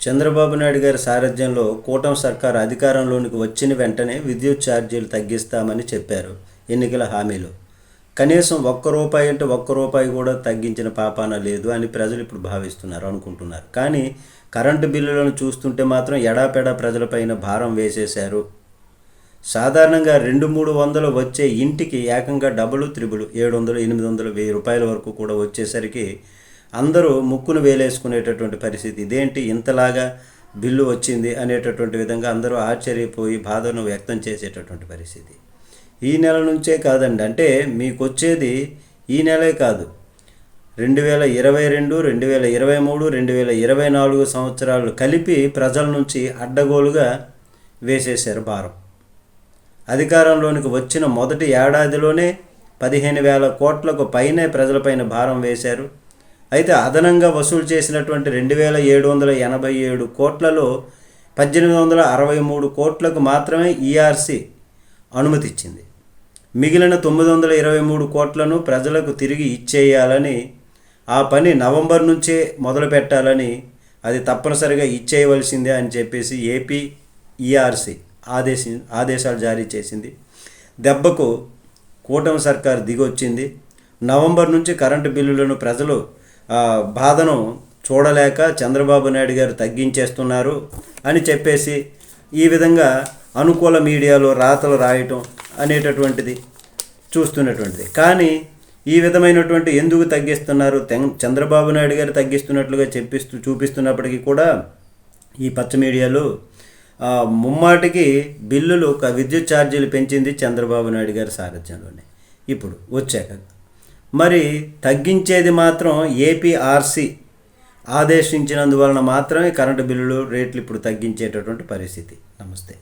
చంద్రబాబు నాయుడు గారి సారథ్యంలో కూటమి సర్కార్ అధికారంలోనికి వచ్చిన వెంటనే విద్యుత్ ఛార్జీలు తగ్గిస్తామని చెప్పారు. ఎన్నికల హామీలో. కనీసం ఒక్క రూపాయి అంటే ఒక్క రూపాయి కూడా తగ్గించిన పాపాన లేదు అని ప్రజలు ఇప్పుడు భావిస్తున్నారు అనుకుంటున్నారు. కానీ కరెంటు బిల్లులను చూస్తుంటే మాత్రం ఎడాపెడా ప్రజలపైన భారం వేసేశారు. సాధారణంగా రెండు మూడు వందలు వచ్చే ఇంటికి ఏకంగా డబుల్ త్రిబుల్ ఏడు వందలు ఎనిమిది వందలు వెయ్యి రూపాయల వరకు కూడా వచ్చేసరికి అందరూ ముక్కును వేలేసుకునేటటువంటి పరిస్థితి. ఇదేంటి? ఇంతలాగా బిల్లు వచ్చింది అనేటటువంటి విధంగా అందరూ ఆశ్చర్యపోయి బాధను వ్యక్తం చేసేటటువంటి పరిస్థితి. ఈ నెల నుంచే కాదండి. అంటే మీకు వచ్చేది ఈ నెలే కాదు. రెండు వేల ఇరవై రెండు రెండు వేల ఇరవై మూడు రెండు వేల ఇరవై నాలుగు సంవత్సరాలు కలిపి ప్రజల నుంచి అడ్డగోలుగా వేసేశారు భారం. అధికారంలోనికి వచ్చిన మొదటి ఏడాదిలోనే పదిహేను వేల కోట్లకు పైనే ప్రజలపైన భారం వేశారు. అయితే అదనంగా వసూలు చేసినటువంటి రెండు వేల ఏడు వందల ఎనభై ఏడు కోట్లలో పద్దెనిమిది వందల అరవై మూడు కోట్లకు మాత్రమే ఈఆర్సి అనుమతి ఇచ్చింది మిగిలిన తొమ్మిది వందల ఇరవై మూడు కోట్లను ప్రజలకు తిరిగి ఇచ్చేయాలని ఆ పని నవంబర్ నుంచే మొదలు పెట్టాలని అది తప్పనిసరిగా ఇచ్చేయవలసిందే అని చెప్పేసి ఏపీ ఈఆర్సి ఆదేశి ఆదేశాలు జారీ చేసింది. దెబ్బకు కూటమి సర్కార్ దిగొచ్చింది. నవంబర్ నుంచి కరెంటు బిల్లులను ప్రజలు బాధను చూడలేక చంద్రబాబు నాయుడు గారు తగ్గించేస్తున్నారు అని చెప్పేసి ఈ విధంగా అనుకూల మీడియాలో రాతలు రాయటం అనేటటువంటిది చూస్తున్నటువంటిది. కానీ ఈ విధమైనటువంటి ఎందుకు తగ్గిస్తున్నారు? తెం- చంద్రబాబు నాయుడు గారు తగ్గిస్తున్నట్లుగా చెప్పిస్తూ చూపిస్తున్నప్పటికీ కూడా ఈ పచ్చ మీడియాలో ముమ్మాటికి బిల్లులు ఒక విద్యుత్ ఛార్జీలు పెంచింది చంద్రబాబు నాయుడు గారి సారథ్యంలోనే. ఇప్పుడు వచ్చాక మరి తగ్గించేది మాత్రం ఏపీఆర్సీ ఆదేశించినందువలన మాత్రమే కరెంటు బిల్లులు రేట్లు ఇప్పుడు తగ్గించేటటువంటి పరిస్థితి. నమస్తే.